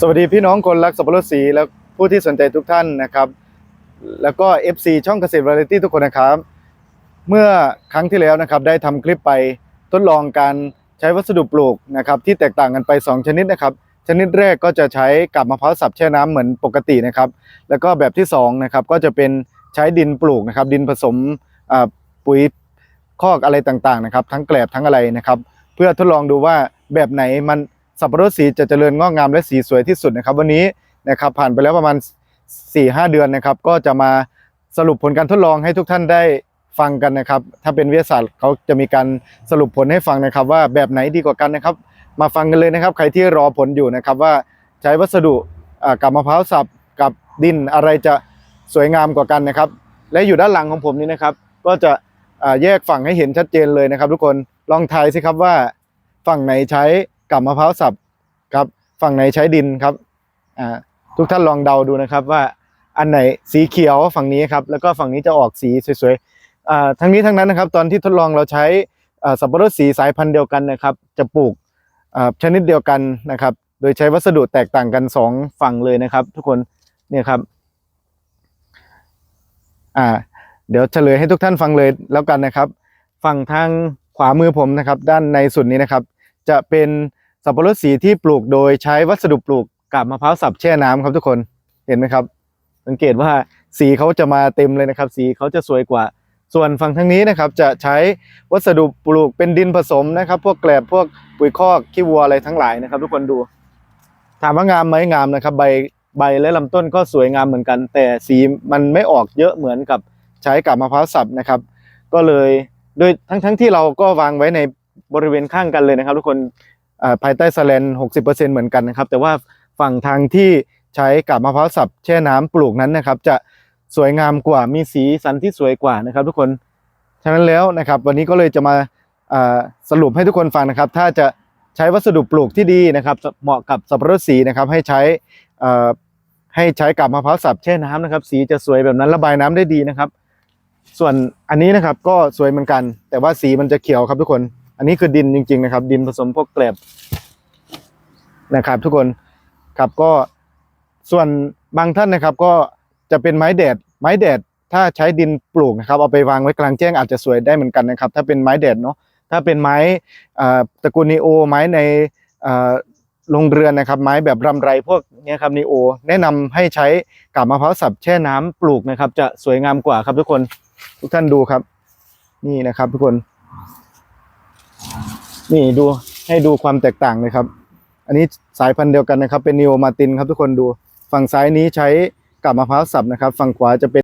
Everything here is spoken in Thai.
สวัสดีพี่น้องคนรักสับปะรดสีและผู้ที่สนใจทุกท่านนะครับ แล้วก็ FC ช่องเกษตรวาไรตี้ทุกคนนะครับ เมื่อครั้งที่แล้วนะครับได้ทำคลิปไปทดลองการใช้วัสดุปลูกนะครับที่แตกต่างกันไป 2 ชนิดนะครับ ชนิดแรกก็จะใช้กับมะพร้าวสับแช่น้ำเหมือนปกตินะครับ แล้วก็แบบที่2นะครับก็จะเป็นใช้ดินปลูกนะครับ ดินผสมปุ๋ยคอกอะไรต่างๆนะครับ ทั้งแกลบทั้งอะไรนะครับ เพื่อทดลองดูว่าแบบไหนมัน สับปะรดสีจะเจริญงอกงามและสีสวยที่สุดนะครับ วันนี้นะครับผ่านไปแล้วประมาณ 4-5 เดือนนะครับ ก็จะมาสรุปผลการทดลองให้ทุกท่านได้ฟังกันนะครับ ถ้าเป็นวิทยาศาสตร์เขาจะมีการสรุปผลให้ฟังนะครับ ว่าแบบไหนดีกว่ากันนะครับ มาฟังกันเลยนะครับ ใครที่รอผลอยู่นะครับว่าใช้วัสดุกับมะพร้าวสับกับดินอะไรจะสวยงามกว่ากันนะครับ และอยู่ด้านหลังของผมนี้นะครับ ก็จะแยกฝั่งให้เห็นชัดเจนเลยนะครับ ทุกคนลองทายสิครับว่าฝั่งไหนใช้ กับมะพร้าวสับครับฝั่งไหนใช้ดินครับอ่าทุกท่านลองเดาดูนะครับว่าอันไหนสีเขียวฝั่งนี้ครับแล้วก็ฝั่งนี้จะออกสีสวยๆอ่าทั้งนี้ทั้งนั้นนะครับ ตอนที่ทดลองเราใช้สับปะรดสีสายพันธุ์เดียวกันนะครับ จะปลูกชนิดเดียวกันนะครับ โดยใช้วัสดุแตกต่างกันสองฝั่งเลยนะครับ ทุกคนเนี่ยครับอ่าเดี๋ยวเฉลยให้ทุกท่านฟังเลยแล้วกันนะครับ ฝั่งทางขวามือผมนะครับ ด้านในสุดนี้นะครับ จะเป็น สับปะรดสีที่ปลูกโดยใช้วัสดุปลูกกับมะพร้าวสับแช่น้ำครับทุกคนเห็นไหมครับ สังเกตว่าสีเขาจะมาเต็มเลยนะครับ สีเขาจะสวยกว่า ส่วนฝั่งทางนี้นะครับจะใช้วัสดุปลูกเป็นดินผสมนะครับ พวกแกลบพวกปุ๋ยคอกขี้วัวอะไรทั้งหลายนะครับ ทุกคนดู ถามว่างามไหมงามนะครับ ใบใบและลำต้นก็สวยงามเหมือนกัน แต่สีมันไม่ออกเยอะเหมือนกับใช้กับมะพร้าวสับนะครับ ก็เลยโดยทั้งทั้งที่เราก็วางไว้ในบริเวณข้างกันเลยนะครับ ทุกคน ภายใต้สแลนหกสิบเร์เซ็นเหมือนกันนะครับ แต่ว่าฝั่งทางที่ใช้กับมะพร้าวสับแช่น้ำปลูกนั้นนะครับ จะสวยงามกว่ามีสีสันที่สวยกว่านะครับ ทุกคนฉะนั้นแล้วนะครับ วันนี้ก็เลยจะมาสรุปให้ทุกคนฟังนะครับ ถ้าจะใช้วัสดุปลูกที่ดีนะครับ เหมาะกับสับปะรดสีนะครับ ให้ใช้ให้ใช้กับมะพร้าวสับแช่น้ำนะครับ สีจะสวยแบบนั้นระบายน้ำได้ดีนะครับ ส่วนอันนี้นะครับก็สวยเหมือนกัน แต่ว่าสีมันจะเขียวครับทุกคน อันนี้คือดินจริง ๆ นะครับ ดินผสมพวกแกลบนะครับ ทุกคนครับก็ส่วนบางท่านนะครับ ก็จะเป็นไม้แดด ไม้แดดถ้าใช้ดินปลูกนะครับ เอาไปวางไว้กลางแจ้งอาจจะสวยได้เหมือนกันนะครับ ถ้าเป็นไม้แดดเนาะถ้าเป็นไม้ตระกูลนีโอไม้ในโรงเรือนนะครับ ไม้แบบรำไรพวกนี้ครับนีโอ แนะนำให้ใช้กับมะพร้าวสับแช่น้ำปลูกนะครับ จะสวยงามกว่าครับทุกคนทุกท่านดูครับ นี่นะครับ ทุกคน นี่ดูให้ดูความแตกต่างเลยครับ อันนี้สายพันธุ์เดียวกันนะครับ เป็นนิโอมาตินครับทุกคนดู ฝั่งซ้ายนี้ใช้กับมะพร้าวสับนะครับ ฝั่งขวาจะเป็น